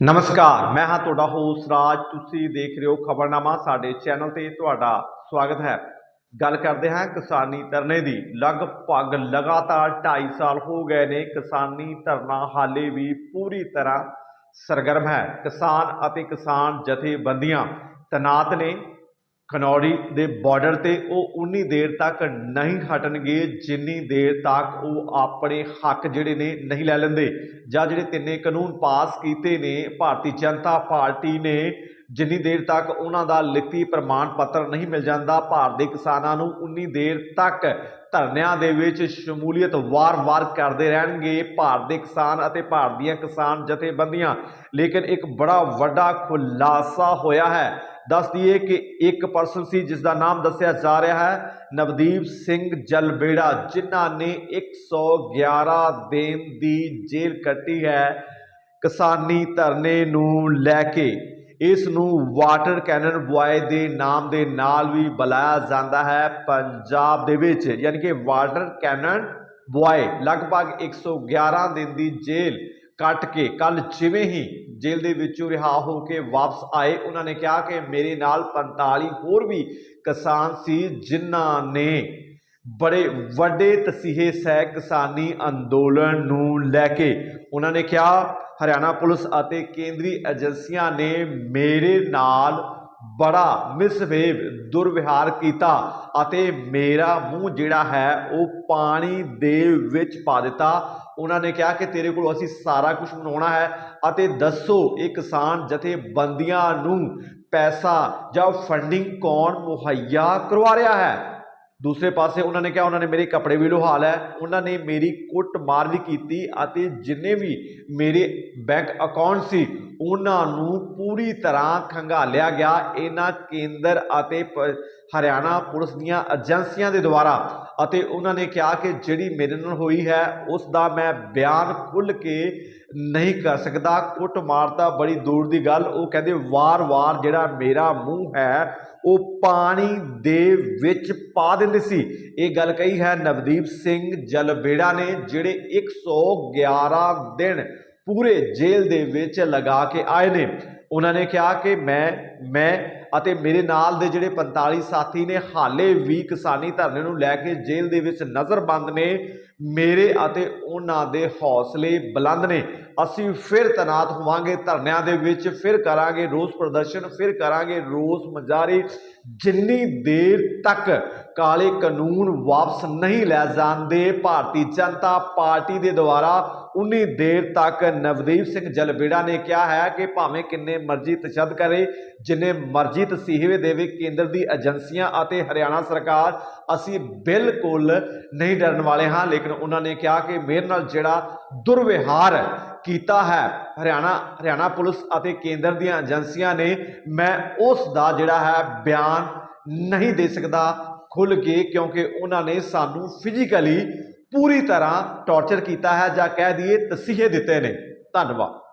ਨਮਸਕਾਰ, ਮੈਂ ਹਾਂ ਤੁਹਾਡਾ ਹੋਸਟ ਰਾਜ। ਤੁਸੀਂ ਦੇਖ ਰਹੇ ਹੋ ਖਬਰਨਾਮਾ ਸਾਡੇ ਚੈਨਲ ਤੇ ਤੁਹਾਡਾ ਸਵਾਗਤ ਹੈ। ਗੱਲ ਕਰਦੇ ਹਾਂ ਕਿਸਾਨੀ ਧਰਨੇ ਦੀ। ਲਗਭਗ ਲਗਾਤਾਰ 2.5 ਸਾਲ ਹੋ ਗਏ ਨੇ, ਕਿਸਾਨੀ ਧਰਨਾ ਹਾਲੇ ਵੀ ਪੂਰੀ ਤਰ੍ਹਾਂ ਸਰਗਰਮ ਹੈ। ਕਿਸਾਨ ਅਤੇ ਕਿਸਾਨ ਜਥੇਬੰਦੀਆਂ ਤਨਾਤ ਨੇ। ਖਨੌਰੀ ਦੇ ਬਾਰਡਰ ਤੇ ਉਹ ਉਨੀ ਦੇਰ ਤੱਕ ਨਹੀਂ ਹਟਣਗੇ, ਜਿੰਨੀ ਦੇਰ ਤੱਕ ਉਹ ਆਪਣੇ ਹੱਕ ਜਿਹੜੇ ਨੇ ਨਹੀਂ ਲੈ ਲੈਂਦੇ। ਜਾਂ ਜਿਹੜੇ ਤਿੰਨੇ ਕਾਨੂੰਨ ਪਾਸ ਕੀਤੇ ਨੇ, ਭਾਰਤੀ ਜਨਤਾ ਪਾਰਟੀ ਨੇ, ਜਿੰਨੀ ਦੇਰ ਤੱਕ ਉਹਨਾਂ ਦਾ ਲਿਖਤੀ ਪ੍ਰਮਾਣ ਪੱਤਰ ਨਹੀਂ ਮਿਲ ਜਾਂਦਾ, ਭਾਰਤ ਦੇ ਕਿਸਾਨਾਂ ਨੂੰ ਉਨੀ ਦੇਰ ਤੱਕ ਧਰਨਿਆਂ ਦੇ ਵਿੱਚ ਸ਼ਮੂਲੀਅਤ ਵਾਰ-ਵਾਰ ਕਰਦੇ ਰਹਿਣਗੇ। ਭਾਰਤ ਦੇ ਕਿਸਾਨ ਅਤੇ ਭਾਰਤ ਦੀਆਂ ਕਿਸਾਨ ਜਥੇਬੰਦੀਆਂ। ਲੇਕਿਨ ਇੱਕ ਬੜਾ ਵੱਡਾ ਖੁਲਾਸਾ ਹੋਇਆ ਹੈ ਦੱਸ ਦਈਏ ਕਿ ਇੱਕ ਪਰਸਨ ਸੀ ਜਿਸ ਦਾ ਨਾਮ ਦੱਸਿਆ ਜਾ ਰਿਹਾ ਹੈ, ਨਵਦੀਪ ਸਿੰਘ ਜਲਬੇੜਾ, ਜਿਨ੍ਹਾਂ ਨੇ 111 ਦਿਨ ਦੀ ਜੇਲ੍ਹ ਕੱਟੀ ਹੈ ਕਿਸਾਨੀ ਧਰਨੇ ਨੂੰ ਲੈ ਕੇ। ਇਸ ਨੂੰ ਵਾਟਰ ਕੈਨਨ ਬੁਆਏ ਦੇ ਨਾਮ ਦੇ ਨਾਲ ਵੀ ਬੁਲਾਇਆ ਜਾਂਦਾ ਹੈ ਪੰਜਾਬ ਦੇ ਵਿੱਚ, ਯਾਨੀ ਕਿ ਵਾਟਰ ਕੈਨਨ ਬੁਆਏ। ਲਗਭਗ 111 ਦਿਨ ਦੀ ਜੇਲ੍ਹ ਕੱਟ ਕੇ ਕੱਲ ਜਿਵੇਂ ਹੀ ਜੇਲ੍ਹ ਦੇ ਵਿੱਚੋਂ ਰਿਹਾ ਹੋ ਕੇ ਵਾਪਸ ਆਏ। ਉਹਨਾਂ ਨੇ ਕਿਹਾ ਕਿ ਮੇਰੇ ਨਾਲ 45 ਹੋਰ ਵੀ ਕਿਸਾਨ ਸੀ ਜਿਨ੍ਹਾਂ ਨੇ ਬੜੇ ਵੱਡੇ ਤਸੀਹੇ ਸਹਿ ਕਿਸਾਨੀ ਅੰਦੋਲਨ ਨੂੰ ਲੈ ਕੇ। ਉਹਨਾਂ ਨੇ ਕਿਹਾ, ਹਰਿਆਣਾ ਪੁਲਿਸ ਅਤੇ ਕੇਂਦਰੀ ਏਜੰਸੀਆਂ ਨੇ ਮੇਰੇ ਨਾਲ ਬੜਾ ਮਿਸਬਿਹੇਵ ਦੁਰਵਿਹਾਰ ਕੀਤਾ ਅਤੇ ਮੇਰਾ ਮੂੰਹ ਜਿਹੜਾ ਹੈ ਉਹ ਪਾਣੀ ਦੇ ਵਿੱਚ ਪਾ ਦਿੱਤਾ। ਉਹਨਾਂ ਨੇ ਕਿਹਾ ਕਿ ਤੇਰੇ ਕੋਲ ਅਸੀਂ ਸਾਰਾ ਕੁਝ ਬਣਾਉਣਾ ਹੈ। ਅਤੇ ਦੱਸੋ, ਇਹ ਕਿਸਾਨ ਜਥੇਬੰਦੀਆਂ ਨੂੰ ਪੈਸਾ ਜਾਂ ਫੰਡਿੰਗ ਕੌਣ ਮੁਹੱਈਆ ਕਰਵਾ ਰਿਹਾ ਹੈ? ਦੂਸਰੇ ਪਾਸੇ ਉਹਨਾਂ ਨੇ ਕਿਹਾ, ਉਹਨਾਂ ਨੇ ਮੇਰੇ ਕੱਪੜੇ ਵੀ ਲੋਹਾ ਲੈ ਉਹਨਾਂ ਨੇ ਮੇਰੀ ਕੁੱਟ ਮਾਰ ਵੀ ਕੀਤੀ ਅਤੇ ਜਿੰਨੇ ਵੀ ਮੇਰੇ ਬੈਂਕ ਅਕਾਊਂਟ ਸੀ ਉਹਨਾਂ ਨੂੰ ਪੂਰੀ ਤਰ੍ਹਾਂ ਖੰਗਾਲਿਆ ਗਿਆ। ਇਹਨਾਂ ਕੇਂਦਰ ਅਤੇ ਪ- ਹਰਿਆਣਾ ਪੁਲਿਸ ਦੀਆਂ ਏਜੰਸੀਆਂ ਦੇ ਦੁਆਰਾ। ਅਤੇ ਉਹਨਾਂ ਨੇ ਕਿਹਾ ਕਿ ਜਿਹੜੀ ਮੇਰੇ ਨਾਲ ਹੋਈ ਹੈ, ਉਸ ਦਾ ਮੈਂ ਬਿਆਨ ਖੁੱਲ੍ਹ ਕੇ ਨਹੀਂ ਕਰ ਸਕਦਾ। ਕੁੱਟ ਮਾਰ ਤਾਂ ਬੜੀ ਦੂਰ ਦੀ ਗੱਲ। ਉਹ ਕਹਿੰਦੇ, ਵਾਰ-ਵਾਰ ਜਿਹੜਾ ਮੇਰਾ ਮੂੰਹ ਹੈ, ਉਹ ਪਾਣੀ ਦੇ ਵਿੱਚ ਪਾ ਦਿੰਦੇ ਸੀ। ਇਹ ਗੱਲ ਕਹੀ ਹੈ ਨਵਦੀਪ ਸਿੰਘ ਜਲਬੇੜਾ ਨੇ, ਜਿਹੜੇ 111 ਦਿਨ ਪੂਰੇ ਜੇਲ੍ਹ ਦੇ ਵਿੱਚ ਲਗਾ ਕੇ ਆਏ ਨੇ। ਉਹਨਾਂ ਨੇ ਕਿਹਾ ਕਿ ਮੈਂ ਮੈਂ ਅਤੇ ਮੇਰੇ ਨਾਲ ਦੇ ਜਿਹੜੇ 45 ਸਾਥੀ ਨੇ, ਹਾਲੇ ਵੀ ਕਿਸਾਨੀ ਧਰਨੇ ਨੂੰ ਲੈ ਕੇ ਜੇਲ੍ਹ ਦੇ ਵਿੱਚ ਨਜ਼ਰਬੰਦ ਨੇ। ਮੇਰੇ ਅਤੇ ਉਹਨਾਂ ਦੇ ਹੌਸਲੇ ਬੁਲੰਦ ਨੇ। ਅਸੀਂ ਫਿਰ ਤਨਾਤ ਹੋਵਾਂਗੇ ਧਰਨਿਆਂ ਦੇ ਵਿੱਚ, ਫਿਰ ਕਰਾਂਗੇ ਰੋਸ ਪ੍ਰਦਰਸ਼ਨ, ਫਿਰ ਕਰਾਂਗੇ ਰੋਸ ਮਜ਼ਾਰੀ ਜਿੰਨੀ ਦੇਰ ਤੱਕ ਕਾਲੇ ਕਾਨੂੰਨ ਵਾਪਸ ਨਹੀਂ ਲੈ ਜਾਂਦੇ, ਭਾਰਤੀ ਜਨਤਾ ਪਾਰਟੀ ਦੇ ਦੁਆਰਾ ਉਨੀ ਦੇਰ ਤੱਕ ਨਵਦੀਪ ਸਿੰਘ ਜਲਬੇੜਾ ਨੇ ਕਿਹਾ ਹੈ ਕਿ ਭਾਵੇਂ ਕਿੰਨੇ ਮਰਜ਼ੀ ਤਸ਼ੱਦਦ ਕਰੇ, ਜਿੰਨੇ ਮਰਜ਼ੀ ਤਸੀਹੇ ਦੇਵੇ ਕੇਂਦਰ ਦੀ ਏਜੰਸੀਆਂ ਅਤੇ ਹਰਿਆਣਾ ਸਰਕਾਰ ਅਸੀਂ ਬਿਲਕੁਲ ਨਹੀਂ ਡਰਨ ਵਾਲੇ ਹਾਂ। ਲੇਕਿਨ ਉਹਨਾਂ ਨੇ ਕਿਹਾ ਕਿ ਮੇਰੇ ਨਾਲ ਜਿਹੜਾ ਦੁਰਵਿਹਾਰ ਕੀਤਾ ਹੈ, ਹਰਿਆਣਾ ਹਰਿਆਣਾ ਪੁਲਿਸ ਅਤੇ ਕੇਂਦਰ ਦੀਆਂ ਏਜੰਸੀਆਂ ਨੇ, ਮੈਂ ਉਸ ਦਾ ਜਿਹੜਾ ਹੈ ਬਿਆਨ ਨਹੀਂ ਦੇ ਸਕਦਾ ਖੁੱਲ ਕੇ, ਕਿਉਂਕਿ ਉਹਨਾਂ ਨੇ ਸਾਨੂੰ ਫਿਜ਼ੀਕਲੀ ਪੂਰੀ ਤਰ੍ਹਾਂ ਟੌਰਚਰ ਕੀਤਾ ਹੈ ਜਾਂ ਕਹਿ ਦਈਏ ਤਸੀਹੇ ਦਿੱਤੇ ਨੇ। ਧੰਨਵਾਦ।